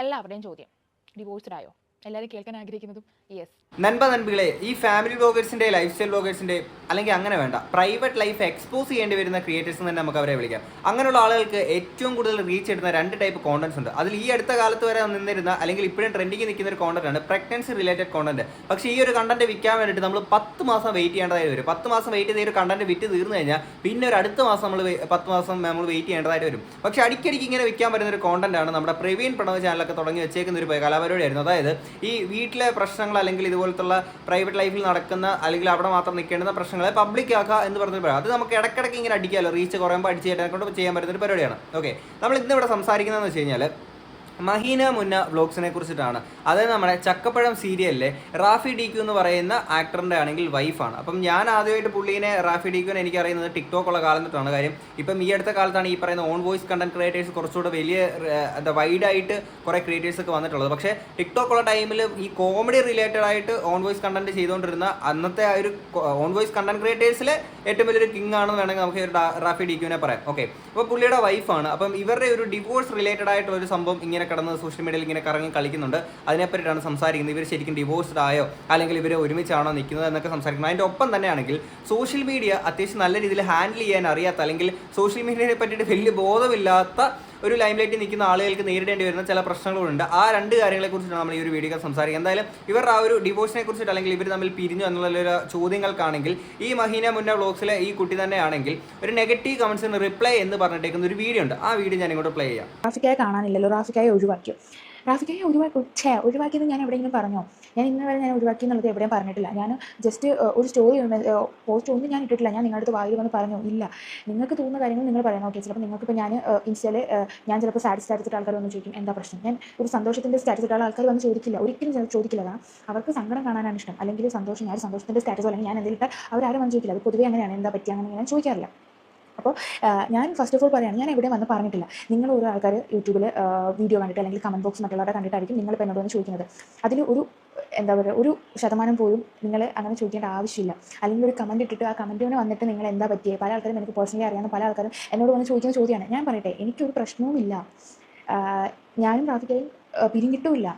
എല്ലാവരുടെയും ചോദ്യം. ഡിവോഴ്സ്ഡ് ആയോ? എല്ലാവരും കേൾക്കാൻ ആഗ്രഹിക്കുന്നതും യെസ് നൻപ നൻപികളെ ഈ ഫാമിലി ബ്ലോഗേഴ്സിന്റെ ലൈഫ് സ്റ്റൈൽ ബ്ലോഗേഴ്സിന്റെ അല്ലെങ്കിൽ അങ്ങനെ വേണ്ട പ്രൈവറ്റ് ലൈഫ് എക്സ്പോസ് ചെയ്യേണ്ടി വരുന്ന ക്രിയേറ്റേഴ്സ് തന്നെ നമുക്ക് അവരെ വിളിക്കാം. അങ്ങനെയുള്ള ആളുകൾക്ക് ഏറ്റവും കൂടുതൽ റീച്ച് ഇടുന്ന രണ്ട് ടൈപ്പ് കോണ്ടന്റ്സ് ഉണ്ട്. അതിൽ ഈ അടുത്ത കാലത്ത് വരെ നിന്നിരുന്ന അല്ലെങ്കിൽ ഇപ്പോഴും ട്രെൻഡിങ് നിൽക്കുന്ന ഒരു കോണ്ടന്റ് ആണ് പ്രഗ്നൻസി റിലേറ്റഡ് കോണ്ടന്റ് പക്ഷേ ഈ ഒരു കണ്ടന്റ് വിൽക്കാൻ വേണ്ടിയിട്ട് നമ്മൾ പത്ത് മാസം വെയിറ്റ് ചെയ്യേണ്ടതായിട്ട് വരും. പത്ത് മാസം വെയിറ്റ് ചെയ്ത് ഒരു കണ്ടന്റ് വിറ്റ് തീർന്നു കഴിഞ്ഞാൽ പിന്നെ ഒരു അടുത്ത മാസം നമ്മൾ പത്ത് മാസം നമ്മൾ വെയിറ്റ് ചെയ്യേണ്ടതായിട്ട് വരും. പക്ഷേ അടിക്കടിക്ക് ഇങ്ങനെ വിൽക്കാൻ പറ്റുന്ന ഒരു കോണ്ടന്റ് ആണ് നമ്മുടെ പ്രവീൺ പ്രണവ് ചാനലൊക്കെ തുടങ്ങി വെച്ചേക്കുന്ന ഒരു കലാപരിപാടിയായിരുന്നു. അതായത് ഈ വീട്ടിലെ പ്രശ്നങ്ങൾ അല്ലെങ്കിൽ ഇതുപോലത്തുള്ള പ്രൈവറ്റ് ലൈഫിൽ നടക്കുന്ന അല്ലെങ്കിൽ അവിടെ മാത്രം നിൽക്കേണ്ടുന്ന പ്രശ്നങ്ങളെ പബ്ലിക് ആക്കുക എന്ന് പറഞ്ഞൊരു പരിപാടി. അത് നമുക്ക് ഇടയ്ക്കിടയ്ക്ക് ഇങ്ങനെ അടിക്കാമല്ലോ റീച്ച് കുറയുമ്പോൾ അടിച്ച് ചേട്ടാനെ കൊണ്ട് ചെയ്യാൻ പറ്റുന്ന ഒരു പരിപാടിയാണ്. ഓക്കെ നമ്മൾ ഇന്ന് ഇവിടെ സംസാരിക്കുന്നതെന്ന് വെച്ച് കഴിഞ്ഞാൽ മഹീന മുന്ന വ്ലോഗ്സിനെ കുറിച്ചിട്ടാണ്. അതായത് നമ്മുടെ ചക്കപ്പഴം സീരിയലിലെ റാഫി ഡി ക്യു എന്ന് പറയുന്ന ആക്ടറിന്റെ ആണെങ്കിൽ വൈഫാണ്. അപ്പം ഞാൻ ആദ്യമായിട്ട് പുള്ളീനെ റാഫി ഡി ക്യുവിനെ എനിക്ക് അറിയുന്നത് ടിക്ടോക്ക് ഉള്ള കാലം തൊട്ടാണ് കാര്യം ഇപ്പം ഈ അടുത്ത കാലത്താണ് ഈ പറയുന്ന ഓൺ വോയിസ് കണ്ടന്റ് ക്രിയേറ്റേഴ്സ് കുറച്ചുകൂടെ വലിയ എന്താ വൈഡായിട്ട് കുറേ ക്രിയേറ്റേഴ്സ് ഒക്കെ വന്നിട്ടുള്ളത്. പക്ഷേ ടിക്ടോക്ക് ഉള്ള ടൈമിൽ ഈ കോമഡി റിലേറ്റഡ് ആയിട്ട് ഓൺ വോയിസ് കണ്ടന്റ് ചെയ്തുകൊണ്ടിരുന്ന അന്നത്തെ ആ ഒരു ഓൺ വോയിസ് കണ്ടന്റ് ക്രിയേറ്റേഴ്സിലെ ഏറ്റവും വലിയൊരു കിങ് ആണെന്ന് വേണമെങ്കിൽ നമുക്ക് റാഫി ഡി ക്യുവിനെ പറയാം. ഓക്കെ അപ്പോൾ പുള്ളിയുടെ വൈഫാണ് അപ്പം ഇവരുടെ ഒരു ഡിവോഴ്സ് റിലേറ്റഡ് ആയിട്ടുള്ള ഒരു സംഭവം ഇങ്ങനെ കിടന്ന് സോഷ്യൽ മീഡിയയിൽ ഇങ്ങനെ കറങ്ങി കളിക്കുന്നുണ്ട്. അതിനെപ്പറ്റിയിട്ടാണ് സംസാരിക്കുന്നത്. ഇവർ ശരിക്കും ഡിവോഴ്സ്ഡ് ആയോ? അല്ലെങ്കിൽ ഇവർ ഒരുമിച്ചാണോ നിൽക്കുന്നത് എന്നൊക്കെ സംസാരിക്കുന്നത്. അതിന്റെ ഒപ്പം തന്നെയാണെങ്കിൽ സോഷ്യൽ മീഡിയ അത്യാവശ്യം നല്ല രീതിയിൽ ഹാൻഡിൽ ചെയ്യാൻ അറിയാത്ത അല്ലെങ്കിൽ സോഷ്യൽ മീഡിയയെ പറ്റിയിട്ട് വലിയ ബോധമില്ലാത്ത ഒരു ലൈംലൈറ്റിൽ നിൽക്കുന്ന ആളുകൾക്ക് നേരിടേണ്ടി വരുന്ന ചില പ്രശ്നങ്ങളുണ്ട്. ആ രണ്ട് കാര്യങ്ങളെക്കുറിച്ചാണ് നമ്മൾ ഈ ഒരു വീഡിയോ സംസാരിക്കുക. എന്തായാലും ഇവരുടെ ആ ഒരു ഡിവോഴ്സിനെ കുറിച്ചിട്ട് അല്ലെങ്കിൽ ഇവർ തമ്മിൽ പിരിഞ്ഞു എന്നുള്ള ചോദ്യങ്ങൾക്കാണെങ്കിൽ ഈ മഹീന മുന്ന വ്ലോഗ്സിലെ ഈ കുട്ടി തന്നെയാണെങ്കിൽ ഒരു നെഗറ്റീവ് കമൻസിന് റിപ്ലൈ എന്ന് പറഞ്ഞിട്ടേക്കുന്ന ഒരു വീഡിയോ ഉണ്ട്. ആ വീഡിയോ ഞാൻ ഇങ്ങോട്ട് പ്ലേ ചെയ്യാം. റാഫിക്കായി കാണാനില്ലല്ലോ. റാഫിക്കായി ഒഴിവാക്കി. റാഫിക്കായെ ഒഴിവാക്കി ഛേ ഒഴിവാക്കിയത് ഞാൻ എവിടെയെങ്കിലും പറഞ്ഞോ? ഞാൻ ഇന്ന് വരെ ഞാൻ ഒഴിവാക്കി എന്നുള്ളത് എവിടെയും പറഞ്ഞിട്ടില്ല. ഞാൻ ജസ്റ്റ് ഒരു സ്റ്റോറി പോസ്റ്റ് ഒന്നും ഞാൻ ഇട്ടിട്ടില്ല. ഞാൻ നിങ്ങളുടെ അടുത്ത് വായിൽ വന്ന് പറഞ്ഞു? ഇല്ല. നിങ്ങൾക്ക് തോന്നുന്ന കാര്യങ്ങൾ നിങ്ങൾ പറയണം ഓക്കെ ചിലപ്പോൾ നിങ്ങൾക്കിപ്പോൾ ഞാൻ ഇൻസ്റ്റയിൽ ഞാൻ ചിലപ്പോൾ സാഡ് സ്റ്റാറ്റസ് ആൾക്കാർ വന്ന് ചോദിക്കും എന്താ പ്രശ്നം? ഞാൻ ഒരു സന്തോഷത്തിന്റെ സ്റ്റാറ്റസ് ഇട്ട ആൾക്കാർ വന്ന് ചോദിക്കില്ല. ഒരിക്കലും ഞാൻ ചോദിക്കില്ല കാരണം അവർക്ക് സങ്കടം കാണാനാണ് ഇഷ്ടം. അല്ലെങ്കിൽ സന്തോഷം ഞാൻ സന്തോഷത്തിന്റെ സ്റ്റാറ്റസ് അല്ലെങ്കിൽ ഞാൻ എന്തെങ്കിലും ഇട്ടാൽ അവരാരും വന്ന് ചോദിക്കില്ല. അത് പൊതുവേ അങ്ങനെയാണ്. എന്താ പറ്റിയ? അങ്ങനെ ഞാൻ ചോദിക്കാറില്ല. അപ്പോൾ ഞാൻ ഫസ്റ്റ് ഓഫ് ഓൾ പറയുകയാണ് ഞാൻ എവിടെ വന്ന് പറഞ്ഞിട്ടില്ല. നിങ്ങൾ ഒരു ആൾക്കാർ യൂട്യൂബിൽ വീഡിയോ കണ്ടിട്ട് അല്ലെങ്കിൽ കമന്റ് ബോക്സ് മറ്റുള്ളവരെ കണ്ടിട്ടായിരിക്കും നിങ്ങൾ ഇപ്പോൾ എന്നോട് വന്ന് ചോദിക്കുന്നത്. അതിൽ ഒരു എന്താ പറയുക ഒരു ശതമാനം പോലും നിങ്ങൾ അങ്ങനെ ചോദിക്കേണ്ട ആവശ്യമില്ല. അല്ലെങ്കിൽ ഒരു കമന്റ് ഇട്ടിട്ട് ആ കമന്റിന് വന്നിട്ട് നിങ്ങൾ എന്താ പറ്റിയത് പല ആൾക്കാരും എനിക്ക് പേഴ്സണലി അറിയാവുന്ന പല ആൾക്കാരും എന്നോട് വന്ന് ചോദിക്കുന്ന ചോദ്യമാണ്. ഞാൻ പറയട്ടെ എനിക്കൊരു പ്രശ്നവുമില്ല. ഞാനും ട്രാഫിക്കായും പിരിഞ്ഞിട്ടുമില്ല.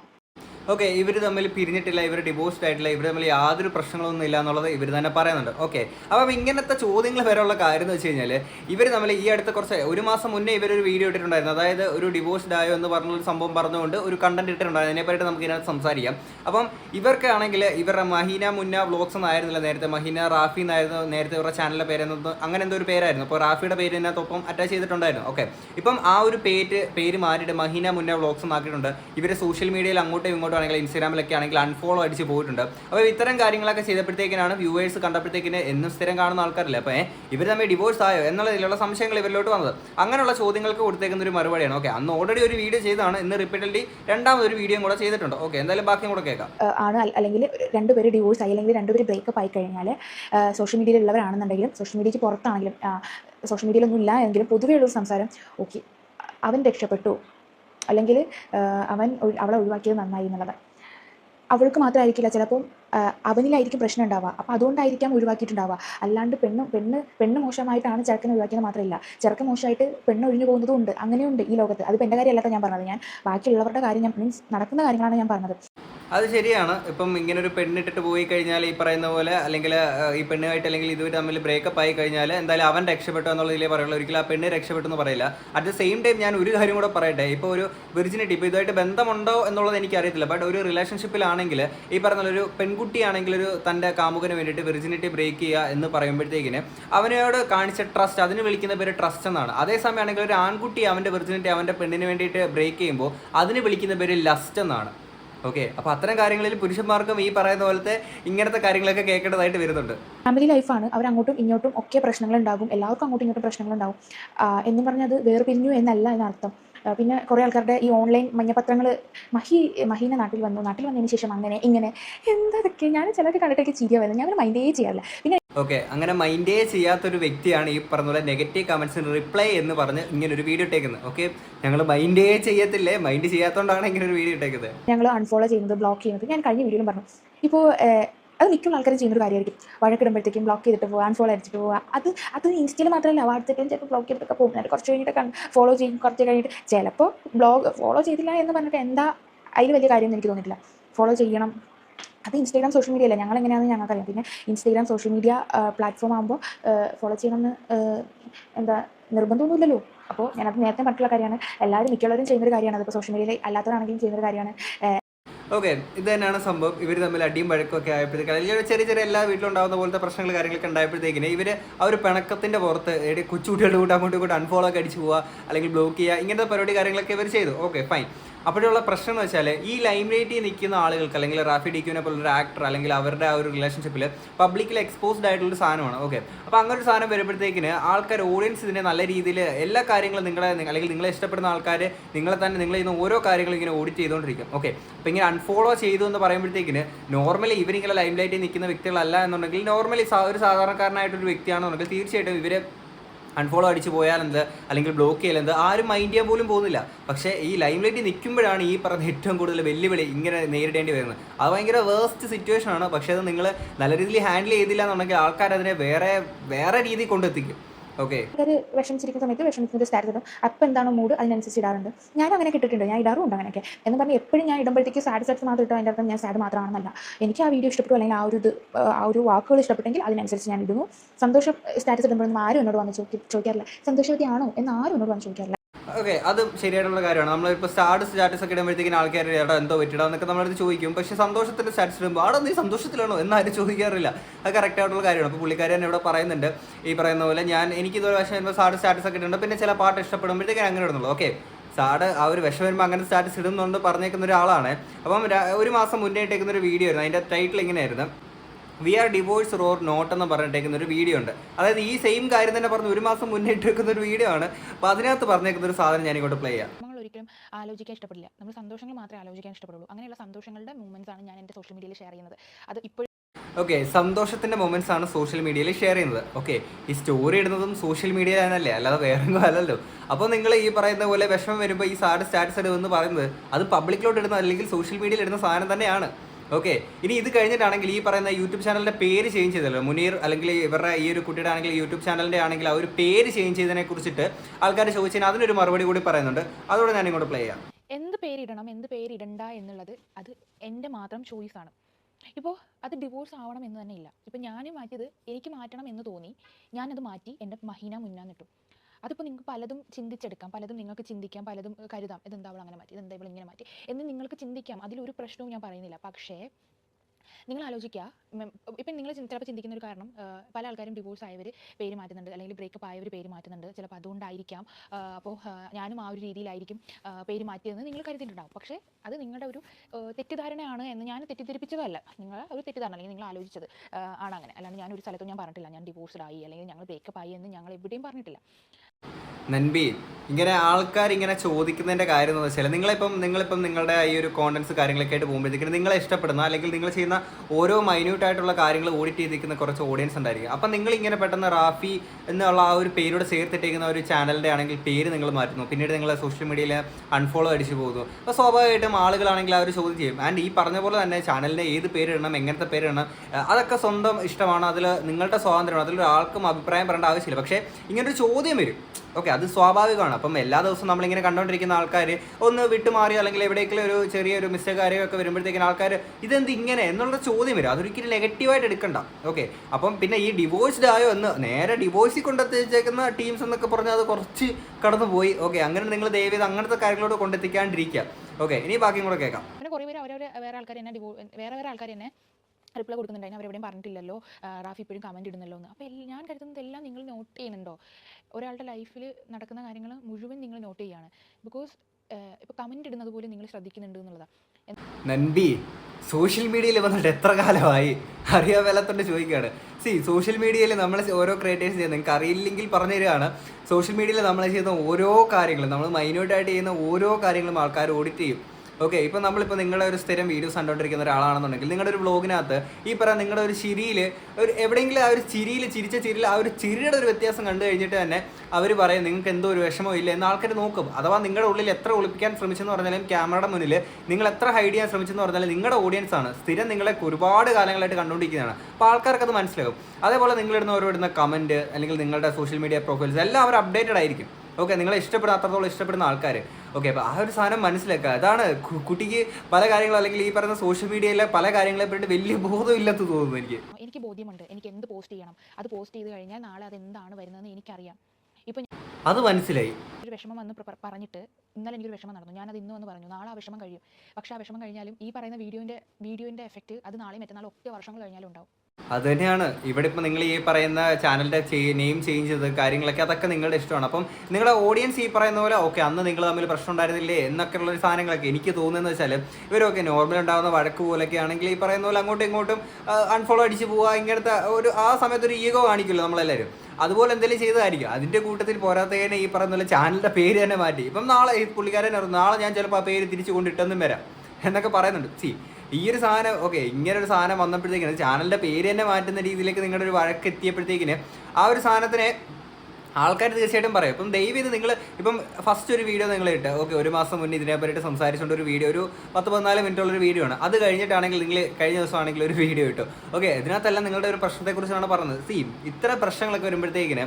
ഓക്കെ ഇവർ തമ്മിൽ പിരിഞ്ഞിട്ടില്ല ഇവർ ഡിവോഴ്സ്ഡ് ആയിട്ടില്ല ഇവർ തമ്മിൽ യാതൊരു പ്രശ്നങ്ങളൊന്നും ഇല്ല എന്നുള്ളത് ഇവർ തന്നെ പറയുന്നുണ്ട്. ഓക്കെ അപ്പം ഇങ്ങനത്തെ ചോദ്യങ്ങൾ വരെയുള്ള കാര്യം എന്ന് വെച്ച് കഴിഞ്ഞാൽ ഇവർ തമ്മിൽ ഈ അടുത്ത കുറച്ച് ഒരു മാസം മുന്നേ ഒരു വീഡിയോ ഇട്ടിട്ടുണ്ടായിരുന്നു. അതായത് ഒരു ഡിവോഴ്സ്ഡ് ആയോ എന്ന് പറഞ്ഞൊരു സംഭവം പറഞ്ഞുകൊണ്ട് ഒരു കണ്ടന്റ് ഇട്ടിട്ടുണ്ടായിരുന്നു. അതിനെപ്പറ്റി നമുക്ക് ഇതിനകത്ത് സംസാരിക്കാം. അപ്പം ഇവർക്കാണെങ്കിൽ ഇവരുടെ മഹീന മുന്ന വ്ലോഗ്സ് എന്നായിരുന്നില്ല നേരത്തെ. മഹീന റാഫി എന്നായിരുന്നു നേരത്തെ ഇവരുടെ ചാനലിലെ പേരെന്നത്. അങ്ങനെ എന്തോ ഒരു പേരായിരുന്നു. അപ്പോൾ റാഫിയുടെ പേര് ഇതിനകത്തൊപ്പം അറ്റാച്ച് ചെയ്തിട്ടുണ്ടായിരുന്നു. ഓക്കെ ഇപ്പം ആ ഒരു പേര് പേര് മാറിയിട്ട് മഹീന മുന്ന വ്ലോഗ്സ് എന്നാക്കിയിട്ടുണ്ട് ഇവർ സോഷ്യൽ മീഡിയയിൽ അങ്ങോട്ടും ഇങ്ങോട്ടും ആണെങ്കിൽ ഇൻസ്റ്റാഗ്രാമിലൊക്കെ ആണെങ്കിൽ അൺഫോളോ അടിച്ച് പോയിട്ടുണ്ട്. അപ്പോൾ ഇത്തരം കാര്യങ്ങളൊക്കെ ചെയ്തപ്പോഴത്തേക്കിനാണ് വ്യൂവേഴ്സ് കണ്ടപ്പോഴത്തേക്കിന് എന്നും സ്ഥിരം കാണുന്ന ആൾക്കാരില്ല? അപ്പോൾ ഇവർ തമ്മിൽ ഡിവോഴ്സ് ആയോ എന്നുള്ളതിലുള്ള സംശയങ്ങൾ ഇവരിലോട്ട് വന്നത്. അങ്ങനെയുള്ള ചോദ്യങ്ങൾക്ക് കൊടുത്തേക്കുന്ന ഒരു മറുപടിയാണ്. ഓക്കെ അന്ന് ഓൾറെഡി ഒരു വീഡിയോ ചെയ്താണ് ഇന്ന് റിപ്പീറ്റഡ്ലി രണ്ടാമതൊരു വീഡിയോ കൂടെ ചെയ്തിട്ടുണ്ട്. ഓക്കെ എന്തായാലും ബാക്കിയും കൂടെ കേൾക്കാം. ആണ്. അല്ലെങ്കിൽ രണ്ടുപേര് ഡിവോഴ്സ് ആയി അല്ലെങ്കിൽ രണ്ടുപേര് ബ്രേക്കപ്പ് ആയി കഴിഞ്ഞാൽ സോഷ്യൽ മീഡിയയിലുള്ളവരാണെന്നുണ്ടെങ്കിലും സോഷ്യൽ മീഡിയയ്ക്ക് പുറത്താണെങ്കിലും സോഷ്യൽ മീഡിയയിലൊന്നും ഇല്ല എങ്കിലും പൊതുവേ ഉള്ളൊരു സംസാരം ഓക്കെ അവൻ രക്ഷപ്പെട്ടു. അല്ലെങ്കിൽ അവൻ അവളെ ഒഴിവാക്കിയത് നന്നായി എന്നുള്ളത്. അവൾക്ക് മാത്രമായിരിക്കില്ല ചിലപ്പോൾ അവനിലായിരിക്കും പ്രശ്നം ഉണ്ടാവുക. അപ്പോൾ അതുകൊണ്ടായിരിക്കാം ഒഴിവാക്കിയിട്ടുണ്ടാവുക. അല്ലാണ്ട് പെണ്ണ് പെണ്ണ് പെണ്ണ് മോശമായിട്ടാണ് ചെറുക്കനെ ഒഴിവാക്കിയത് മാത്രമല്ല ചെറുക്കൻ മോശമായിട്ട് പെണ്ണ് ഒഴിഞ്ഞു പോകുന്നതും ഉണ്ട്. അങ്ങനെയുണ്ട് ഈ ലോകത്ത്. അത് എന്റെ കാര്യമല്ലാത്ത ഞാൻ പറഞ്ഞത്. ഞാൻ ബാക്കിയുള്ളവരുടെ കാര്യം ഞാൻ മീൻസ് നടക്കുന്ന കാര്യങ്ങളാണ് ഞാൻ പറഞ്ഞത്. അത് ശരിയാണ്. ഇപ്പം ഇങ്ങനെ ഒരു പെണ്ണിട്ടിട്ട് പോയി കഴിഞ്ഞാൽ ഈ പറയുന്ന പോലെ അല്ലെങ്കിൽ ഈ പെണ്ണുമായിട്ട് അല്ലെങ്കിൽ ഇതുവരെ തമ്മിൽ ബ്രേക്കപ്പ് ആയി കഴിഞ്ഞാൽ എന്തായാലും അവൻ രക്ഷപ്പെട്ടു എന്നുള്ളതിലേ പറയുള്ളൂ. ഒരിക്കലും ആ പെണ്ണ് രക്ഷപ്പെട്ടു എന്ന് പറയില്ല. അറ്റ് ദ സെയിം ടൈം ഞാൻ ഒരു കാര്യം കൂടെ പറയട്ടെ. ഇപ്പോൾ ഒരു വിർജിനിറ്റി ഇപ്പോൾ ഇതുമായിട്ട് ബന്ധമുണ്ടോ എന്നുള്ളത് എനിക്ക് അറിയത്തില്ല ബട്ട് ഒരു റിലേഷൻഷിപ്പിലാണെങ്കിൽ ഈ പറഞ്ഞ ഒരു പെൺകുട്ടിയാണെങ്കിൽ ഒരു തന്റെ കാമുകന് വേണ്ടിയിട്ട് വിർജിനിറ്റി ബ്രേക്ക് ചെയ്യുക എന്ന് പറയുമ്പോഴത്തേക്കിന് അവനോട് കാണിച്ച ട്രസ്റ്റ് അതിന് വിളിക്കുന്ന പേര് ട്രസ്റ്റ് എന്നാണ്. അതേസമയം ആണെങ്കിൽ ഒരു ആൺകുട്ടി അവന്റെ വിർജിനിറ്റി അവന്റെ പെണ്ണിന് വേണ്ടിയിട്ട് ബ്രേക്ക് ചെയ്യുമ്പോൾ അതിന് വിളിക്കുന്ന പേര് ലസ്റ്റ് എന്നാണ്. ഓക്കെ അപ്പോൾ അത്തരം കാര്യങ്ങളിൽ പുരുഷന്മാർക്കും ഈ പറയുന്ന പോലത്തെ ഇങ്ങനത്തെ കാര്യങ്ങളൊക്കെ കേൾക്കേണ്ടതായിട്ട് വരുന്നുണ്ട്. ഫാമിലി ലൈഫാണ് അവർ അങ്ങോട്ടും ഇങ്ങോട്ടും ഒക്കെ പ്രശ്നങ്ങൾ ഉണ്ടാകും എല്ലാവർക്കും അങ്ങോട്ടും ഇങ്ങോട്ടും പ്രശ്നങ്ങൾ ഉണ്ടാകും എന്നും പറഞ്ഞാൽ അത് വേർപിരിഞ്ഞു എന്നല്ല എന്നർത്ഥം. പിന്നെ കുറേ ആൾക്കാരുടെ ഈ ഓൺലൈൻ മഞ്ഞപത്രങ്ങൾ മഹി മഹീന നാട്ടിൽ വന്നു. നാട്ടിൽ വന്നതിന് ശേഷം അങ്ങനെ ഇങ്ങനെ എന്തൊക്കെ ഞാൻ ചിലർക്ക് കണ്ടിട്ടൊക്കെ ചിരിയ വരുന്നത്. ഞാൻ മൈൻഡേ ചെയ്യാറില്ല. പിന്നെ ഓക്കെ അങ്ങനെ മൈൻഡേ ചെയ്യാത്തൊരു വ്യക്തിയാണ് ഈ പറഞ്ഞ പോലെ നെഗറ്റീവ് കമൻസിന് റിപ്ലൈ എന്ന് പറഞ്ഞ് ഇങ്ങനെ ഒരു വീഡിയോ ഇട്ടേക്കുന്നത് ഓക്കെ ഞങ്ങൾ മൈൻഡേ ചെയ്യത്തില്ലേ? മൈൻഡ് ചെയ്യാത്തതുകൊണ്ടാണ് ഇങ്ങനെ ഒരു വീഡിയോ ഇട്ടേക്കുന്നത് ഞങ്ങൾ അൺഫോളോ ചെയ്യുന്നത് ബ്ലോക്ക് ചെയ്യുന്നത്. ഞാൻ കഴിഞ്ഞ വീഡിയോയിലും പറഞ്ഞു. ഇപ്പോൾ അത് മിക്കുള്ള ആൾക്കാരും ചെയ്യുന്ന ഒരു കാര്യമായിരിക്കും. വഴക്കിടുമ്പോഴത്തേക്കും ബ്ലോക്ക് ചെയ്തിട്ട് പോകാൻ അൺഫോളോ അടിച്ചിട്ട് പോകുക അത് അത് ഇൻസ്റ്റയിൽ മാത്രമല്ല വാട്സപ്പിലും ചിലപ്പോൾ ബ്ലോക്ക് ചെയ്തിട്ടൊക്കെ പോകും എന്നിട്ട് കുറച്ച് കഴിഞ്ഞിട്ട് ഫോളോ ചെയ്യും കുറച്ച് കഴിഞ്ഞിട്ട് ചിലപ്പോൾ ബ്ലോഗ് ഫോളോ ചെയ്തില്ല എന്ന് പറഞ്ഞിട്ട് എന്താ അതിൽ വലിയ കാര്യമൊന്നും എനിക്ക് തോന്നിയിട്ടില്ല. ഫോളോ ചെയ്യണം. അത് ഇൻസ്റ്റാഗ്രാം സോഷ്യൽ മീഡിയ അല്ല? ഞങ്ങൾ എങ്ങനെയാണെന്ന് ഞങ്ങൾക്കറിയാം. പിന്നെ ഇൻസ്റ്റാഗ്രാം സോഷ്യൽ മീഡിയ പ്ലാറ്റ്ഫോം ആകുമ്പോൾ ഫോളോ ചെയ്യണമെന്ന് എന്താ നിർബന്ധമൊന്നുമില്ലല്ലോ. അപ്പോൾ ഞാനത് നേരത്തെ പറഞ്ഞിട്ടുള്ള കാര്യമാണ്. എല്ലാവരും മിക്കുള്ളവരും ചെയ്യുന്നൊരു കാര്യമാണ്. അതിപ്പോൾ സോഷ്യൽ മീഡിയയിൽ അല്ലാത്തവരാണെങ്കിലും ചെയ്യുന്നൊരു കാര്യമാണ്. ഓക്കെ ഇത് തന്നെയാണ് സംഭവം. ഇവർ തമ്മിൽ അടിയും വഴക്കൊക്കെ ആയപ്പോഴത്തേക്ക് അല്ലെങ്കിൽ ചെറിയ ചെറിയ എല്ലാ വീട്ടിലും ഉണ്ടാകുന്ന പോലത്തെ പ്രശ്നങ്ങൾ കാര്യങ്ങളൊക്കെ ഉണ്ടായപ്പോഴത്തേക്കിന് ഇവർ ആ ഒരു പിണക്കത്തിന്റെ പുറത്ത് എടി കൊച്ചുകുട്ടികളുടെ കൂടെ അങ്ങോട്ടും കൂടെ അൺഫോളോ ഒക്കെ അടിച്ച് പോവുക അല്ലെങ്കിൽ ബ്ലോക്ക് ചെയ്യുക ഇങ്ങനത്തെ പരിപാടി കാര്യങ്ങളൊക്കെ ഇവർ ചെയ്തു. ഓക്കെ ഫൈൻ അപ്പോഴുള്ള പ്രശ്നം എന്ന് വെച്ചാൽ ഈ ലൈം നിൽക്കുന്ന ആളുകൾക്ക് അല്ലെങ്കിൽ റാഫി ഡിക്കുവിനെ പോലുള്ള ഒരു ആക്ടർ അല്ലെങ്കിൽ അവരുടെ ആ ഒരു റിലേഷൻഷിപ്പിൽ പബ്ലിക്കിൽ എക്സ്പോസ്ഡ് ആയിട്ടുള്ള സാധനമാണ്. ഓക്കെ അപ്പോൾ അങ്ങനെ ഒരു സാധനം വരുമ്പോഴത്തേക്കിന് ആൾക്കാർ ഓഡിയൻസ് ഇതിനെ നല്ല രീതിയിൽ എല്ലാ കാര്യങ്ങളും നിങ്ങളെ അല്ലെങ്കിൽ നിങ്ങളെ ഇഷ്ടപ്പെടുന്ന ആൾക്കാർ നിങ്ങളെ തന്നെ നിങ്ങൾ ചെയ്യുന്ന ഓരോ കാര്യങ്ങളും ഇങ്ങനെ ഓഡിറ്റ് ചെയ്തുകൊണ്ടിരിക്കും. ഓക്കെ അപ്പോൾ ഇങ്ങനെ അൺഫോളോ ചെയ്തു എന്ന് പറയുമ്പോഴത്തേക്കിന് നോർമലി ഇവരിങ്ങനെ ലൈം ലൈറ്റിൽ നിൽക്കുന്ന വ്യക്തികളല്ല എന്നുണ്ടെങ്കിൽ നോർമലി ഒരു സാധാരണക്കാരനായിട്ടൊരു വ്യക്തിയാണെന്നുണ്ടെങ്കിൽ തീർച്ചയായിട്ടും ഇവർ അൺഫോളോ അടിച്ച് പോയാലെന്ത് അല്ലെങ്കിൽ ബ്ലോക്ക് ചെയ്യലെന്ത് ആരും മൈൻഡ് ചെയ്യാൻ പോലും പോകുന്നില്ല. പക്ഷേ ഈ ലൈം ലൈറ്റിൽ നിൽക്കുമ്പോഴാണ് ഈ പറഞ്ഞ ഏറ്റവും കൂടുതൽ വെല്ലുവിളി ഇങ്ങനെ നേരിടേണ്ടി വരുന്നത്. അത് ഭയങ്കര വേസ്റ്റ് സിറ്റുവേഷൻ ആണ്. പക്ഷേ അത് നിങ്ങൾ നല്ല രീതിയിൽ ഹാൻഡിൽ ചെയ്തില്ല എന്നുണ്ടെങ്കിൽ ആൾക്കാർ അതിനെ വേറെ വേറെ രീതിയിൽ കൊണ്ടെത്തിക്കും. വിഷമിച്ചിരിക്കുന്ന സമയത്ത് വിഷമിക്കുന്ന സ്റ്റാറ്റസ് ഇടും. അപ്പോൾ എന്താണോ മൂഡ് അതിനനുസരിച്ച് ഇടാറുണ്ട്. ഞാൻ അങ്ങനെ കിട്ടിയിട്ടുണ്ട്. ഞാൻ ഇടാറുണ്ട് അങ്ങനെയൊക്കെ. എന്ന് പറഞ്ഞാൽ എപ്പോഴും ഞാൻ ഇടുമ്പോഴത്തേക്ക് സാഡ് സെറ്റ് മാത്രം ഇട്ടോ? അതിന്റെ അർത്ഥം ഞാൻ സാഡ് മാത്രമാണെന്നല്ല. എനിക്ക് ആ വീഡിയോ ഇഷ്ടപ്പെട്ടു അല്ലെങ്കിൽ ആ ഒരു ഇത് ആ ഒരു വാക്കുകൾ ഇഷ്ടപ്പെട്ടെങ്കിൽ അതിനനുസരിച്ച് ഞാൻ ഇടുന്നു. സന്തോഷം സ്റ്റാറ്റസ് ഇടുമ്പോഴൊന്നും ആരും എന്നോട് വന്ന് ചോദി ചോദിക്കാറില്ല. സന്തോഷവതിയാണോ എന്ന് ആരും എന്നോട് വന്ന് ചോദിക്കാറില്ല. ഓക്കെ അത് ശരിയായിട്ടുള്ള കാര്യമാണ്. നമ്മളിപ്പോൾ സ്റ്റാർട്ട് സ്റ്റാറ്റസ് ഒക്കെ ഇടുമ്പോഴത്തേക്കും ആൾക്കാർ ചേട്ടാ എന്തോ പറ്റിടാ എന്നൊക്കെ നമ്മളടുത്ത് ചോദിക്കും. പക്ഷേ സന്തോഷത്തിന്റെ സ്റ്റാറ്റസ് ഇടുമ്പോൾ അവിടെ നീ സന്തോഷത്തിലാണോ? എന്നാരും ചോദിക്കാറില്ല. അത് കറക്റ്റ് ആയിട്ടുള്ള കാര്യമാണ്. അപ്പോൾ പുള്ളിക്കാരി തന്നെ ഇവിടെ പറയുന്നുണ്ട്. ഈ പറയുന്ന പോലെ ഞാൻ എനിക്ക് ഇതൊരു വശം വരുമ്പോൾ സാഡ് സ്റ്റാറ്റസ് ഒക്കെ ഇടുന്നുണ്ട്. പിന്നെ ചില പാട്ട് ഇഷ്ടപ്പെടുമ്പോഴത്തേക്കും അങ്ങനെ ഇടുന്നുള്ളൂ. ഓക്കെ സാഡ് ആ ഒരു വിഷം വരുമ്പോൾ അങ്ങനെ സ്റ്റാറ്റസ് ഇടുന്നുണ്ട് പറഞ്ഞേക്കുന്ന ഒരാളാണ്. അപ്പം ഒരു മാസം മുന്നേ ഇട്ടേക്കുന്ന ഒരു വീഡിയോ ആയിരുന്നു. അതിന്റെ ടൈറ്റിൽ ഇങ്ങനെയായിരുന്നു. We are divorce or not എന്ന് പറഞ്ഞിട്ടേക്കുന്ന ഒരു വീഡിയോ ഉണ്ട്. അതായത് ഈ സെയിം കാര്യം തന്നെ പറഞ്ഞ് ഒരു മാസം മുന്നേ ഇട്ടേക്കുന്ന ഒരു വീഡിയോ ആണ്. അപ്പോൾ അതിനകത്ത് പറഞ്ഞേക്കുന്ന ഒരു സാധനം ഞാൻ ഇങ്ങോട്ട് പ്ലേ ചെയ്യാം. നമ്മൾ ഒരിക്കലും ആലോചിക്കാൻ ഇഷ്ടപ്പെടില്ല. നമ്മൾ സന്തോഷങ്ങൾ മാത്രമേ ആലോചിക്കാൻ ഇഷ്ടപ്പെടുള്ളൂ. അങ്ങനെയുള്ള സന്തോഷങ്ങളുടെ മൂമെന്റ്സ് ആണ് ഞാൻ എന്റെ സോഷ്യൽ മീഡിയയിൽ ഷെയർ ചെയ്യുന്നത്. അത് ഇപ്പോഴും ഓക്കെ സന്തോഷത്തിന്റെ മൊമെന്റ്സ് ആണ് സോഷ്യൽ മീഡിയയിൽ ഷെയർ ചെയ്യുന്നത്. ഓക്കെ ഈ സ്റ്റോറി ഇടുന്നതും സോഷ്യൽ മീഡിയയിലാണല്ലേ അല്ലാതെ വേറെ ഒന്നും അല്ലല്ലോ. അപ്പോൾ നിങ്ങൾ ഈ പറയുന്ന പോലെ വിഷമം വരുമ്പോൾ ഈ സാഡ് സ്റ്റാറ്റസ് ഇടുമെന്ന് പറയുന്നത് അത് പബ്ലിക്കിലോട്ട് ഇടുന്ന അല്ലെങ്കിൽ സോഷ്യൽ മീഡിയയിൽ ഇടുന്ന സാധനം തന്നെയാണ്. ഓക്കെ ഇനി ഇത് കഴിഞ്ഞിട്ടാണെങ്കിൽ ഈ പറയുന്ന യൂട്യൂബ് ചാനലിന്റെ പേര് ചേഞ്ച് ചെയ്തല്ലോ. മുനീർ അല്ലെങ്കിൽ ഇവരുടെ ഈ ഒരു കുട്ടിയുടെ ആണെങ്കിൽ യൂട്യൂബ് ചാനലിന്റെ ആണെങ്കിൽ ആ ഒരു പേര് ചേഞ്ച് ചെയ്തതിനെ കുറിച്ചിട്ട് ആൾക്കാർ ചോദിച്ചതിന് അതിനൊരു മറുപടി കൂടി പറയുന്നുണ്ട്. അതോടെ ഞാൻ ഇങ്ങോട്ട് പ്ലേ ചെയ്യാം. എന്ത് പേരിടണം എന്ത് പേരിടണ്ട എന്നുള്ളത് അത് എന്റെ മാത്രം ചോയ്സ് ആണ്. ഇപ്പോൾ അത് ഡിവോഴ്സ് ആവണം എന്ന് തന്നെ ഇല്ല. ഇപ്പോൾ ഞാൻ മാറ്റിയത് എനിക്ക് മാറ്റണം എന്ന് തോന്നി. ഞാനത് മാറ്റി എന്റെ മഹീന മുന്നാന്നിട്ടു. അതിപ്പോൾ നിങ്ങൾക്ക് പലതും ചിന്തിച്ചെടുക്കാം. പലതും നിങ്ങൾക്ക് ചിന്തിക്കാം. പലതും കരുതാം. ഇതെന്താ അങ്ങനെ മാറ്റി? ഇതെന്താ ഇവൾ ഇങ്ങനെ മാറ്റി? എന്ന് നിങ്ങൾക്ക് ചിന്തിക്കാം. അതിലൊരു പ്രശ്നവും ഞാൻ പറയുന്നില്ല. പക്ഷേ നിങ്ങൾ ആലോചിക്കുക ഇപ്പം നിങ്ങൾ ചിലപ്പോൾ ചിന്തിക്കുന്ന ഒരു കാരണം പല ആൾക്കാരും ഡിവോഴ്സ് ആയവർ പേര് മാറ്റുന്നുണ്ട്. അല്ലെങ്കിൽ ബ്രേക്കപ്പ് ആയവർ പേര് മാറ്റുന്നുണ്ട്. ചിലപ്പോൾ അതുകൊണ്ടായിരിക്കാം. അപ്പോൾ ഞാനും ആ ഒരു രീതിയിലായിരിക്കും പേര് മാറ്റിയതെന്ന് നിങ്ങൾ കരുതിയിട്ടുണ്ടാവും. പക്ഷേ അത് നിങ്ങളുടെ ഒരു തെറ്റിദ്ധാരണയാണ് എന്ന് ഞാൻ തെറ്റിദ്ധരിപ്പിച്ചതല്ല. നിങ്ങൾ ഒരു തെറ്റിദ്ധാരണ അല്ലെങ്കിൽ നിങ്ങൾ ആലോചിച്ചത് ആണ് അങ്ങനെ. അല്ലാണ്ട് ഞാൻ ഒരു സ്ഥലത്തും ഞാൻ പറഞ്ഞിട്ടില്ല. ഞാൻ ഡിവോഴ്സ്ഡ് ആയി അല്ലെങ്കിൽ ഞങ്ങൾ ബ്രേക്കപ്പ് ആയി എന്ന് ഞങ്ങൾ എവിടെയും പറഞ്ഞിട്ടില്ല. നൻബി ഇങ്ങനെ ആൾക്കാർ ഇങ്ങനെ ചോദിക്കുന്നതിന്റെ കാര്യം എന്ന് വെച്ചാൽ നിങ്ങളിപ്പം നിങ്ങളിപ്പം നിങ്ങളുടെ ഈ ഒരു കോണ്ടൻസ് കാര്യങ്ങളൊക്കെ ആയിട്ട് പോകുമ്പോഴത്തേക്കും നിങ്ങളെ ഇഷ്ടപ്പെടുന്ന അല്ലെങ്കിൽ നിങ്ങൾ ചെയ്യുന്ന ഓരോ മൈന്യൂട്ട് ആയിട്ടുള്ള കാര്യങ്ങൾ ഓഡിറ്റ് ചെയ്തിരിക്കുന്ന കുറച്ച് ഓഡിയൻസ് ഉണ്ടായിരിക്കും. അപ്പം നിങ്ങൾ ഇങ്ങനെ പെട്ടെന്ന് റാഫി എന്നുള്ള ആ ഒരു പേരോട് ചേർത്തിട്ടേക്കുന്ന ഒരു ചാനലിന്റെ ആണെങ്കിൽ പേര് നിങ്ങൾ മാറ്റുന്നു. പിന്നീട് നിങ്ങൾ സോഷ്യൽ മീഡിയയിൽ അൺഫോളോ അടിച്ചു പോകുന്നു. അപ്പോൾ സ്വാഭാവികമായിട്ടും ആളുകളാണെങ്കിൽ ആ ഒരു ചോദ്യം ചെയ്യും. ആൻഡ് ഈ പറഞ്ഞ പോലെ തന്നെ ചാനലിന്റെ ഏത് പേരിടണം എങ്ങനത്തെ പേരിടണം അതൊക്കെ സ്വന്തം ഇഷ്ടമാണ് അതിൽ നിങ്ങളുടെ സ്വാതന്ത്ര്യമാണ് അതിൽ ഒരാൾക്കും അഭിപ്രായം പറയേണ്ട ആവശ്യമില്ല. പക്ഷേ ഇങ്ങനൊരു ചോദ്യം വരും. ഓക്കെ അത് സ്വാഭാവികമാണ്. അപ്പം എല്ലാ ദിവസവും നമ്മളിങ്ങനെ കണ്ടുകൊണ്ടിരിക്കുന്ന ആൾക്കാർ ഒന്ന് വിട്ടുമാറി അല്ലെങ്കിൽ എവിടെയെങ്കിലും ഒരു ചെറിയൊരു മിസ്റ്റേക്ക് കാര്യമൊക്കെ വരുമ്പോഴത്തേക്കും ആൾക്കാർ ഇതെന്ത് ഇങ്ങനെ? എന്നുള്ള ചോദ്യം വരും. അതൊരിക്കലും നെഗറ്റീവായിട്ട് എടുക്കണ്ട. ഓക്കെ അപ്പം പിന്നെ ഈ ഡിവോഴ്സ്ഡ് ആയോ എന്ന് നേരെ ഡിവോഴ്സിൽ കൊണ്ടെത്തിച്ചേക്കുന്ന ടീംസ് എന്നൊക്കെ പറഞ്ഞാൽ അത് കുറച്ച് കടന്നു പോയി ഓക്കെ അങ്ങനെ നിങ്ങൾ ദയവ് ചെയ്ത് അങ്ങനത്തെ കാര്യങ്ങളോട് കൊണ്ടെത്തിക്കാണ്ടിരിക്കുക. ഓക്കെ ഇനി ബാക്കിയും കൂടെ കേൾക്കാം. പിന്നെ കുറേ പേര് അവരവരെ വേറെ ആൾക്കാർ തന്നെ വേറെ വേറെ ആൾക്കാർ എന്നെ റിപ്ലൈ കൊടുക്കുന്നുണ്ടായിരുന്നു അവരെവിടെയും പറഞ്ഞിട്ടില്ലല്ലോ. റാഫി ഇപ്പോഴും കമന്റ് ഇടുന്നല്ലോ എന്ന് അപ്പോൾ ഞാൻ കരുതുന്നത് എല്ലാം നിങ്ങൾ നോട്ട് ചെയ്യുന്നുണ്ടോ? ഒരാളുടെ ലൈഫിൽ നടക്കുന്ന കാര്യങ്ങൾ മുഴുവൻ നിങ്ങൾ നോട്ട് ചെയ്യുകയാണ് ബിക്കോസ് ഇപ്പോൾ കമന്റ് ഇടുന്നത് പോലും നിങ്ങൾ ശ്രദ്ധിക്കുന്നുണ്ട് എന്നുള്ളതാണ് നൻബി സോഷ്യൽ മീഡിയയിൽ വന്നിട്ട് എത്ര കാലമായി? അറിയാൻ വല്ലാത്തോണ്ട് ചോദിക്കുകയാണ് സി സോഷ്യൽ മീഡിയയിൽ നമ്മൾ ഓരോ ക്രിയേറ്റേഴ്സ് ചെയ്യുന്നത് നിങ്ങൾക്ക് അറിയില്ലെങ്കിൽ പറഞ്ഞു തരികയാണ് സോഷ്യൽ മീഡിയയിൽ നമ്മൾ ചെയ്യുന്ന ഓരോ കാര്യങ്ങളും നമ്മൾ മൈന്യൂട്ടായിട്ട് ചെയ്യുന്ന ഓരോ കാര്യങ്ങളും ആൾക്കാർ ഓഡിറ്റ് ചെയ്യും. ഓക്കെ ഇപ്പം നമ്മളിപ്പോൾ നിങ്ങളുടെ ഒരു സ്ഥിരം വീഡിയോസ് കണ്ടുകൊണ്ടിരിക്കുന്ന ഒരാളാണെന്നുണ്ടെങ്കിൽ നിങ്ങളുടെ ഒരു വ്ളോഗിനകത്ത് ഈ പറയാൻ നിങ്ങളുടെ ഒരു ചിരിയിൽ ഒരു എവിടെയെങ്കിലും ആ ഒരു ചിരിയിൽ ചിരിച്ച ചിരിയിൽ ആ ഒരു ചിരിയുടെ ഒരു വ്യത്യാസം കണ്ടു കഴിഞ്ഞിട്ട് തന്നെ അവർ പറയും നിങ്ങൾക്ക് എന്തോ ഒരു വിഷമോ ഇല്ല എന്ന് ആൾക്കാർ നോക്കും. അഥവാ നിങ്ങളുടെ ഉള്ളിൽ എത്ര ഒളിപ്പിക്കാൻ ശ്രമിച്ചെന്ന് പറഞ്ഞാലും ക്യാമറയുടെ മുന്നിൽ നിങ്ങൾ എത്ര ഹൈഡ് ചെയ്യാൻ ശ്രമിച്ചെന്ന് പറഞ്ഞാലും നിങ്ങളുടെ ഓഡിയൻസ് ആണ് സ്ഥിരം നിങ്ങളെ ഒരുപാട് കാലങ്ങളായിട്ട് കണ്ടുകൊണ്ടിരിക്കുന്നതാണ് അപ്പോൾ ആൾക്കാർക്ക് അത് മനസ്സിലാകും. അതേപോലെ നിങ്ങളിടുന്ന ഓരോ ഇടുന്ന കമന്റ് അല്ലെങ്കിൽ നിങ്ങളുടെ സോഷ്യൽ മീഡിയ പ്രൊഫൈൽസ് എല്ലാം അവർ അപ്ഡേറ്റഡ് ആയിരിക്കും. ഓക്കെ നിങ്ങളെ ഇഷ്ടപ്പെടുന്ന അത്രത്തോളം ഇഷ്ടപ്പെടുന്ന ആൾക്കാർ ഓക്കെ അപ്പോൾ ആ ഒരു സാധനം മനസ്സിലാക്കുക. അതാണ് കുട്ടിക്ക് പല കാര്യങ്ങളും അല്ലെങ്കിൽ ഈ പറയുന്ന സോഷ്യൽ മീഡിയയിലെ പല കാര്യങ്ങളെ പറ്റി വലിയ ബോധമില്ലാത്ത തോന്നുന്നു എനിക്ക്. എനിക്ക് ബോധ്യമുണ്ട്. എനിക്ക് എന്ത് പോസ്റ്റ് ചെയ്യണം? അത് പോസ്റ്റ് ചെയ്ത് കഴിഞ്ഞാൽ നാളെ അത് എന്താണ് വരുന്നതെന്ന് എനിക്കറിയാം. ഇപ്പം അത് മനസ്സിലായി. ഒരു വിഷമം വന്ന് പറഞ്ഞിട്ട് ഇന്നലെ എനിക്കൊരു വിഷമം നടന്നു. ഞാനത് ഇന്ന് വന്ന് പറഞ്ഞു. നാളെ ആ വിഷമം കഴിയും. പക്ഷേ ആ വിഷമം കഴിഞ്ഞാലും ഈ പറയുന്ന വീഡിയോന്റെ വീഡിയോന്റെ എഫക്റ്റ് അത് നാളെ മറ്റന്നാളും ഒക്കെ വർഷങ്ങൾ കഴിഞ്ഞാലും ഉണ്ടാവും. അത് തന്നെയാണ്. ഇവിടെ ഇപ്പം നിങ്ങൾ ഈ പറയുന്ന ചാനലിന്റെ നെയിം ചേഞ്ച് ചെയ്ത് കാര്യങ്ങളൊക്കെ അതൊക്കെ നിങ്ങളുടെ ഇഷ്ടമാണ്. അപ്പം നിങ്ങളുടെ ഓഡിയൻസ് ഈ പറയുന്ന പോലെ ഓക്കെ അന്ന് നിങ്ങൾ തമ്മിൽ പ്രശ്നം ഉണ്ടായിരുന്നില്ലേ എന്നൊക്കെയുള്ള സാധനങ്ങളൊക്കെ എനിക്ക് തോന്നുന്നത് വെച്ചാൽ ഇവരൊക്കെ നോർമൽ ഉണ്ടാകുന്ന വഴക്ക് പോലൊക്കെ ആണെങ്കിൽ ഈ പറയുന്ന പോലെ അങ്ങോട്ടും ഇങ്ങോട്ടും അൺഫോളോ അടിച്ച് പോവുക ഇങ്ങനത്തെ ഒരു ആ സമയത്ത് ഒരു ഈഗോ കാണിക്കുമല്ലോ നമ്മളെല്ലാവരും. അതുപോലെ എന്തെങ്കിലും ചെയ്തതായിരിക്കും. അതിന്റെ കൂട്ടത്തിൽ പോരാത്തതിനെ ഈ പറയുന്ന പോലെ ചാനലിന്റെ പേര് തന്നെ മാറ്റി. ഇപ്പം നാളെ ഈ പുള്ളിക്കാരൻ നാളെ ഞാൻ ചിലപ്പോൾ ആ പേര് തിരിച്ചു കൊണ്ടിട്ടെന്നും വരാം. എന്നൊക്കെ പറയുന്നുണ്ട്. സി ഈ ഒരു സാധനം ഓക്കെ ഇങ്ങനെ ഒരു സാധനം വന്നപ്പോഴത്തേക്കിന് ചാനലിന്റെ പേര് തന്നെ മാറ്റുന്ന രീതിയിലേക്ക് നിങ്ങളുടെ ഒരു വഴക്ക് എത്തിയപ്പോഴത്തേക്കിന് ആ ഒരു സാധനത്തിനെ ആൾക്കാർ തീർച്ചയായിട്ടും പറയും. ഇപ്പം ദയവ് ചെയ്ത് നിങ്ങൾ ഇപ്പം ഫസ്റ്റ് ഒരു വീഡിയോ നിങ്ങൾ ഇട്ട്. ഓക്കെ ഒരു മാസം മുന്നേ ഇതിനെ പറ്റിയിട്ട് സംസാരിച്ചുകൊണ്ട് ഒരു വീഡിയോ ഒരു പത്ത് പതിനാല് മിനിറ്റുള്ള ഒരു വീഡിയോ ആണ്. അത് കഴിഞ്ഞിട്ടാണെങ്കിൽ നിങ്ങൾ കഴിഞ്ഞ ദിവസം ആണെങ്കിൽ ഒരു വീഡിയോ ഇട്ടു. ഓക്കെ ഇതിനകത്തെല്ലാം നിങ്ങളുടെ ഒരു പ്രശ്നത്തെക്കുറിച്ചാണ് പറഞ്ഞത്. സീ ഇത്ര പ്രശ്നങ്ങളൊക്കെ വരുമ്പോഴത്തേക്കിന്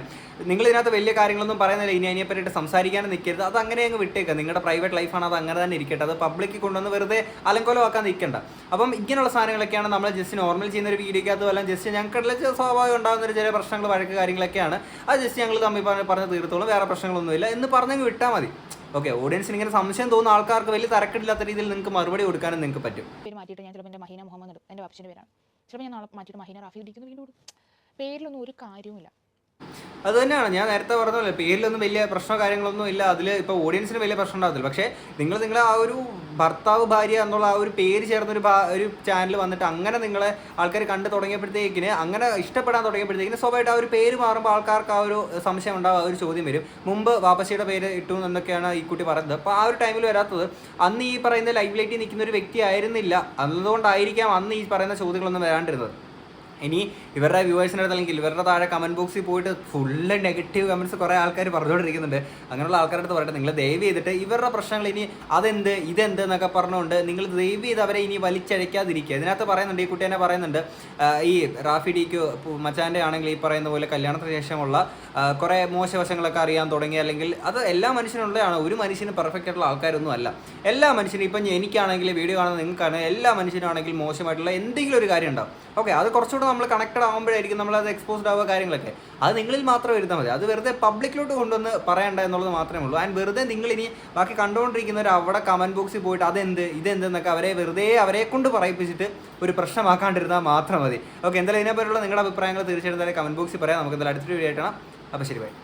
നിങ്ങൾ ഇതിനകത്ത് വലിയ കാര്യങ്ങളൊന്നും പറയുന്നില്ല. ഇനി അതിനെ പറ്റിയിട്ട് സംസാരിക്കാനും നിൽക്കരുത് അത് അങ്ങനെ അങ്ങ് വിട്ടേക്കുക നിങ്ങളുടെ പ്രൈവറ്റ് ലൈഫാണ് അത് അങ്ങനെ തന്നെ ഇരിക്കട്ടെ. അത് പബ്ലിക്കിൽ കൊണ്ടുവന്ന് വെറുതെ അലങ്കോലമാക്കാൻ നിൽക്കണ്ട. അപ്പം ഇങ്ങനെയുള്ള സാധനങ്ങളൊക്കെയാണ് നമ്മൾ ജസ്റ്റ് നോർമൽ ചെയ്യുന്ന ഒരു വീഡിയോക്കകത്ത് അതുമല്ല ജസ്റ്റ് ഞങ്ങൾക്ക് സ്വാഭാവികം ഉണ്ടാകുന്ന ഒരു ചില പ്രശ്നങ്ങൾ വഴക്ക് കാര്യങ്ങളൊക്കെയാണ്. അത് ജസ്റ്റ് ഞങ്ങൾ തമ്മിൽ പറഞ്ഞ് പറഞ്ഞ് തീർത്തോളും വേറെ പ്രശ്നങ്ങളൊന്നുമില്ല. എന്ന് പറഞ്ഞെങ്കിൽ വിട്ടാൽ മതി. ഓക്കെ ഓഡിയൻസിന് ഇങ്ങനെ സംശയം തോന്നുന്ന ആൾക്കാർക്ക് വലിയ തരക്കിടില്ലാത്ത രീതിയിൽ നിങ്ങൾക്ക് മറുപടി കൊടുക്കാനും നിങ്ങൾക്ക് പറ്റും. പേര് മാറ്റിയിട്ട് ഞാൻ ചിലപ്പോൾ എന്റെ മഹീന മുഹമ്മദ് എന്റെ വാപ്പച്ചിന്റെ പേരാണ്. ചിലപ്പോൾ ഞാൻ മാറ്റിയിട്ട് മഹീന റാഫി ഇരിക്കുന്ന വീണ്ടും പേരിലൊന്നും ഒരു കാര്യവുമില്ല. അത് തന്നെയാണ്. ഞാൻ നേരത്തെ പറഞ്ഞല്ലോ പേരിലൊന്നും വലിയ പ്രശ്നമോ കാര്യങ്ങളൊന്നും ഇല്ല. അതിൽ ഇപ്പോൾ ഓഡിയൻസിന് വലിയ പ്രശ്നം ഉണ്ടാകത്തില്ല. പക്ഷേ നിങ്ങൾ നിങ്ങളെ ആ ഒരു ഭർത്താവ് ഭാര്യ എന്നുള്ള ആ ഒരു പേര് ചേർന്നൊരു ഒരു ചാനൽ വന്നിട്ട് അങ്ങനെ നിങ്ങളെ ആൾക്കാർ കണ്ടു തുടങ്ങിയപ്പോഴത്തേക്കിന് അങ്ങനെ ഇഷ്ടപ്പെടാൻ തുടങ്ങിയപ്പോഴത്തേക്കിന് സ്വാഭാവികമായിട്ട് ആ ഒരു പേര് മാറുമ്പോൾ ആൾക്കാർക്ക് ആ ഒരു സംശയം ഉണ്ടാവും ആ ഒരു ചോദ്യം വരും. മുമ്പ് വാപ്പസിയുടെ പേര് ഇട്ടു എന്നൊക്കെയാണ് ഈ കുട്ടി പറയുന്നത്. അപ്പോൾ ആ ഒരു ടൈമിൽ വരാത്തത് അന്ന് ഈ പറയുന്ന ലൈവ് ലൈറ്റിൽ നിൽക്കുന്ന ഒരു വ്യക്തി ആയിരുന്നില്ല. അതുകൊണ്ടായിരിക്കാം അന്ന് ഈ പറയുന്ന ചോദ്യങ്ങളൊന്നും വരാണ്ടിരുന്നത്. ഇനി ഇവരുടെ വ്യൂവേഴ്സിന്റെ അടുത്ത് അല്ലെങ്കിൽ ഇവരുടെ താഴെ കമന്റ് ബോക്സിൽ പോയിട്ട് ഫുള്ള് നെഗറ്റീവ് കമന്റ്സ് കുറേ ആൾക്കാർ പറഞ്ഞുകൊണ്ടിരിക്കുന്നുണ്ട്. അങ്ങനെയുള്ള ആൾക്കാരുടെ അടുത്ത് പറയട്ടെ നിങ്ങൾ ദയവ് ചെയ്തിട്ട് ഇവരുടെ പ്രശ്നങ്ങൾ ഇനി അതെന്ത് ഇതെന്ത് എന്നൊക്കെ പറഞ്ഞുകൊണ്ട് നിങ്ങൾ ദയവ് ചെയ്ത് അവരെ ഇനി വലിച്ചഴിക്കാതിരിക്കുക. ഇതിനകത്ത് പറയുന്നുണ്ട് ഈ കുട്ടി തന്നെ പറയുന്നുണ്ട് ഈ റാഫി ഡിക്കോ മച്ചാന്റെ ആണെങ്കിൽ ഈ പറയുന്ന പോലെ കല്യാണത്തിന് ശേഷമുള്ള കുറേ മോശവശങ്ങളൊക്കെ അറിയാൻ തുടങ്ങി അല്ലെങ്കിൽ അത് എല്ലാ മനുഷ്യനുള്ളതാണ്. ഒരു മനുഷ്യന് പെർഫെക്റ്റ് ആയിട്ടുള്ള ആൾക്കാരൊന്നും അല്ല. എല്ലാ മനുഷ്യനും ഇപ്പം എനിക്കാണെങ്കിൽ വീഡിയോ കാണുന്ന നിങ്ങൾക്കാണ്. എല്ലാ മനുഷ്യനാണെങ്കിൽ മോശമായിട്ടുള്ള എന്തെങ്കിലും ഒരു കാര്യം ഉണ്ടാവും. ഓക്കെ അത് കുറച്ചുകൂടെ നമ്മൾ കണക്റ്റഡ് ആകുമ്പോഴായിരിക്കും നമ്മൾ അത് എക്സ്പോസ്ഡ് ആവുക കാര്യങ്ങളൊക്കെ. അത് നിങ്ങളിൽ മാത്രം വരുന്നാൽ മതി. അത് വെറുതെ പബ്ലിക്കിലോട്ട് കൊണ്ടുവന്ന് പറയണ്ട എന്നുള്ളത് മാത്രമേ ഉള്ളൂ. ആൻഡ് വെറുതെ നിങ്ങൾ ഇനി ബാക്കി കണ്ടുകൊണ്ടിരിക്കുന്നവർ അവിടെ കമന്റ് ബോക്സിൽ പോയിട്ട് അതെന്ത് ഇതെന്തെന്നൊക്കെ അവരെ വെറുതെ അവരെ കൊണ്ട് പറയിപ്പിച്ചിട്ട് ഒരു പ്രശ്നമാക്കാണ്ടിരുന്നാൽ മാത്രം മതി. ഓക്കെ എന്തായാലും ഇതിനെപ്പറ്റിയുള്ള നിങ്ങളുടെ അഭിപ്രായങ്ങൾ തീർച്ചയായിട്ടും കമന്റ് ബോക്സിൽ പറയാം. നമുക്ക് എന്തായാലും അടുത്തൊരു വീഡിയോ ആയിട്ടാണ് അപ്പോൾ ശരി ബൈ